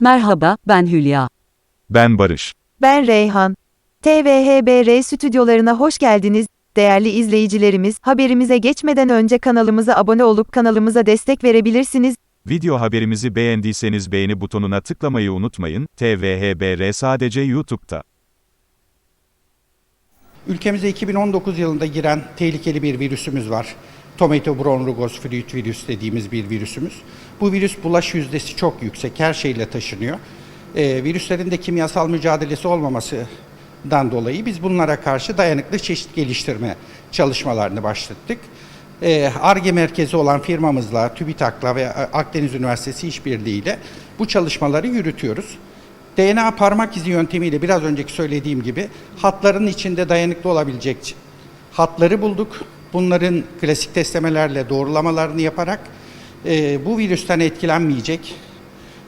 Merhaba, ben Hülya. Ben Barış. Ben Reyhan. TVHBR stüdyolarına hoş geldiniz. Değerli izleyicilerimiz, haberimize geçmeden önce kanalımıza abone olup kanalımıza destek verebilirsiniz. Video haberimizi beğendiyseniz beğeni butonuna tıklamayı unutmayın. TVHBR sadece YouTube'da. Ülkemize 2019 yılında giren tehlikeli bir virüsümüz var. Tomato bronrugose fruit virüs dediğimiz bir virüsümüz. Bu virüs bulaş yüzdesi çok yüksek, her şeyle taşınıyor. Ee, virüslerin de kimyasal mücadelesi olmamasından dolayı biz bunlara karşı dayanıklı çeşit geliştirme çalışmalarını başlattık. Ee, ARGE merkezi olan firmamızla, TÜBİTAK'la ve Akdeniz Üniversitesi işbirliğiyle bu çalışmaları yürütüyoruz. DNA parmak izi yöntemiyle biraz önceki söylediğim gibi hatların içinde dayanıklı olabilecek hatları bulduk. Bunların klasik testlemelerle doğrulamalarını yaparak e, bu virüsten etkilenmeyecek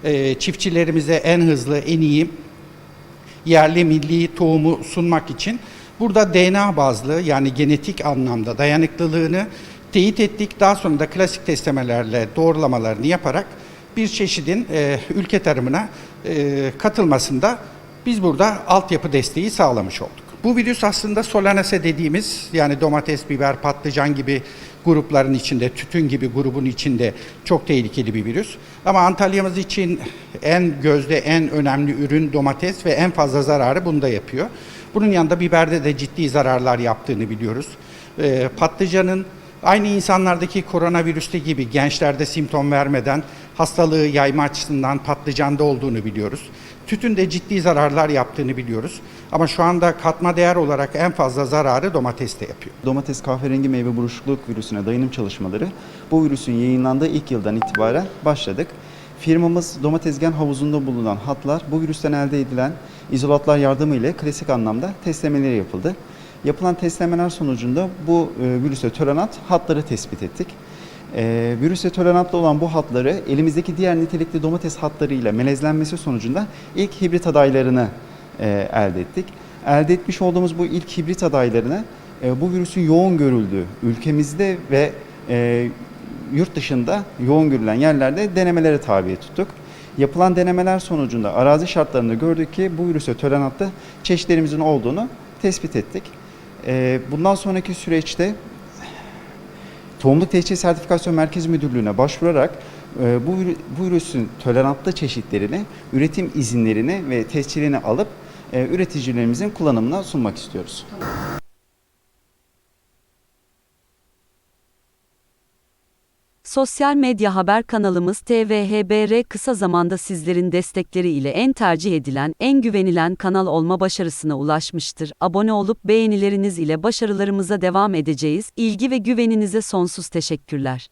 e, çiftçilerimize en hızlı, en iyi yerli milli tohumu sunmak için burada DNA bazlı yani genetik anlamda dayanıklılığını teyit ettik. Daha sonra da klasik testlemelerle doğrulamalarını yaparak bir çeşidin e, ülke tarımına e, katılmasında biz burada altyapı desteği sağlamış olduk. Bu virüs aslında Solanacea dediğimiz yani domates, biber, patlıcan gibi grupların içinde, tütün gibi grubun içinde çok tehlikeli bir virüs. Ama Antalya'mız için en gözde, en önemli ürün domates ve en fazla zararı bunda yapıyor. Bunun yanında biberde de ciddi zararlar yaptığını biliyoruz. Ee, patlıcanın aynı insanlardaki koronavirüste gibi gençlerde simptom vermeden hastalığı yayma açısından patlıcanda olduğunu biliyoruz. Tütün de ciddi zararlar yaptığını biliyoruz. Ama şu anda katma değer olarak en fazla zararı domateste yapıyor. Domates kahverengi meyve buruşukluk virüsüne dayanım çalışmaları bu virüsün yayınlandığı ilk yıldan itibaren başladık. Firmamız domates gen havuzunda bulunan hatlar bu virüsten elde edilen izolatlar yardımıyla klasik anlamda testlemeleri yapıldı. Yapılan testlemeler sonucunda bu e, virüse tolerant hatları tespit ettik. E, virüse tolerantlı olan bu hatları elimizdeki diğer nitelikli domates hatlarıyla melezlenmesi sonucunda ilk hibrit adaylarını e, elde ettik. Elde etmiş olduğumuz bu ilk hibrit adaylarını e, bu virüsün yoğun görüldüğü ülkemizde ve e, yurt dışında yoğun görülen yerlerde denemelere tabi tuttuk. Yapılan denemeler sonucunda arazi şartlarında gördük ki bu virüse tolerantlı çeşitlerimizin olduğunu tespit ettik. E, bundan sonraki süreçte Tohumluk Tescil Sertifikasyon Merkezi Müdürlüğü'ne başvurarak e, bu, bu virüsün tolerantlı çeşitlerini, üretim izinlerini ve tescilini alıp e, üreticilerimizin kullanımına sunmak istiyoruz. Sosyal medya haber kanalımız TVHBR kısa zamanda sizlerin destekleri ile en tercih edilen, en güvenilen kanal olma başarısına ulaşmıştır. Abone olup beğenileriniz ile başarılarımıza devam edeceğiz. İlgi ve güveninize sonsuz teşekkürler.